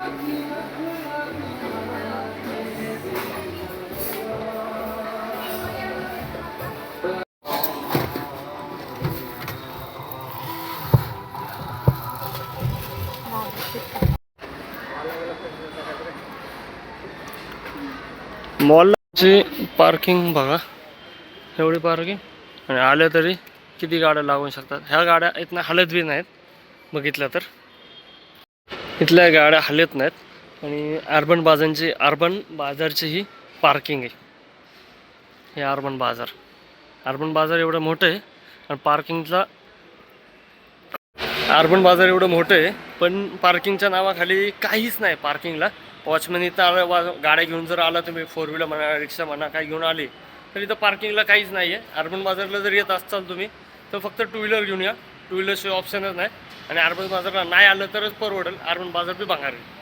मॉलची पार्किंग बघा. एवढी पार्किंग आणि आल्या तरी किती गाड्या लागू शकतात? ह्या गाड्या इथनं हलत बी नाहीत. बघितलं तर. इथल्या गाड्या हलत नाहीत आणि अर्बन बाजारची अर्बन बाजारची ही पार्किंग आहे. हे अर्बन बाजार. अर्बन बाजार एवढं मोठं आहे आणि पार्किंगचा अर्बन बाजार एवढं मोठं आहे पण पार्किंगच्या नावाखाली काहीच नाही पार्किंगला वॉचमॅन इथं आलं गाड्या घेऊन जर आला तुम्ही फोर व्हीलर म्हणा रिक्षा म्हणा काय घेऊन आली तर इथं पार्किंगला काहीच नाही आहे अर्बन बाजारला जर येत असाल तुम्ही तर फक्त टू व्हीलर घेऊन या. टू व्हीलरशिवाय ऑप्शनच नाही. आणि अर्बन बाजारला नाही आलं तरच परवडेल. अर्बन बाजार बी भांगार आहे.